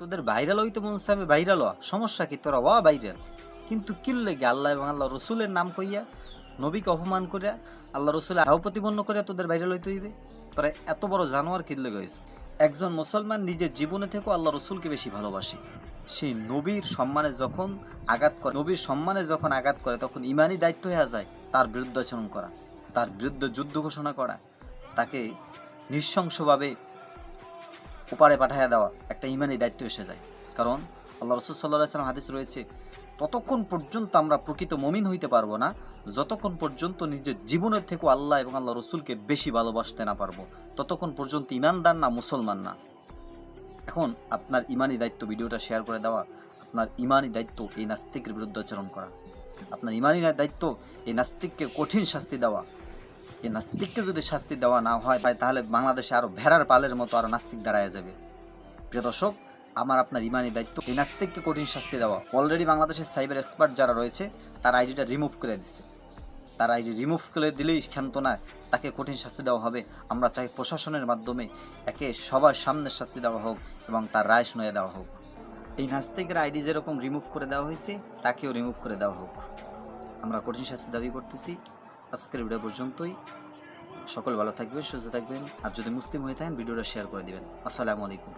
তোদের ভাইরাল হইতে মন চাবে ভাইরাল হওয়া সমস্যা কি? তোরা ওয়া ভাইরাল কিন্তু কিল লেগে আল্লাহ এবং আল্লাহ রসুলের নাম কইয়া, নবীকে অপমান করিয়া আল্লাহ রসুলের আহ প্রতিপন্ন করিয়া তোদের ভাইরাল হইতে হইবে? তোরা এত বড় জানোয়ার কিল লেগে হয়েছে একজন মুসলমান নিজের জীবনে থেকেও আল্লাহ রসুলকে বেশি ভালোবাসে। সেই নবীর সম্মানে যখন আঘাত করে, নবীর সম্মানে যখন আঘাত করে, তখন ইমানই দায়িত্ব হয়ে যায় তার বিরুদ্ধাচরণ করা, তার বিরুদ্ধে যুদ্ধ ঘোষণা করা, তাকে নৃশংসভাবে উপারে পাঠাইয়া দেওয়া একটা ইমানি দায়িত্ব এসে যায়। কারণ আল্লাহ রসুল সাল্লাহ সাল্লাম হাদিস রয়েছে, ততক্ষণ পর্যন্ত আমরা প্রকৃত মমিন হইতে পারব না, যতক্ষণ পর্যন্ত নিজের জীবনের থেকেও আল্লাহ এবং আল্লাহ রসুলকে বেশি ভালোবাসতে না পারব, ততক্ষণ পর্যন্ত ইমানদার না, মুসলমান না। এখন আপনার ইমানি দায়িত্ব ভিডিওটা শেয়ার করে দেওয়া, আপনার ইমানি দায়িত্ব এই নাস্তিকের বিরুদ্ধে আচরণ করা। আপনার ইমানি দায়িত্ব এই নাস্তিককে কঠিন শাস্তি দেওয়া। এই নাস্তিককে যদি শাস্তি দেওয়া না হয় তাহলে বাংলাদেশে আরও ভেড়ার পালের মতো আরও নাস্তিক দাঁড়ায় যাবে। প্রিয় দর্শক, আমার আপনার ইমানি দায়িত্ব, এই নাস্তিককে কঠিন শাস্তি দেওয়া। অলরেডি বাংলাদেশের সাইবার এক্সপার্ট যারা রয়েছে, তার আইডিটা রিমুভ করে দিছে। তার আইডি রিমুভ করে দিলেই ক্ষান্ত না তাকে কঠিন শাস্তি দেওয়া হবে। আমরা চাই প্রশাসনের মাধ্যমে একে সবার সামনে শাস্তি দেওয়া হোক এবং তার রায় শুনিয়ে দেওয়া হোক। এই নাস্তিকের আইডি যেরকম রিমুভ করে দেওয়া হয়েছে, তাকেও রিমুভ করে দেওয়া হোক। আমরা কঠিন শাস্তি দাবি করতেছি। আজকের ভিডিও পর্যন্তই। সকল ভালো থাকবেন, সুস্থ থাকবেন, আর যদি মুসলিম হয়ে থাকেন, ভিডিওটা শেয়ার করে দিবেন। আসসালামু আলাইকুম।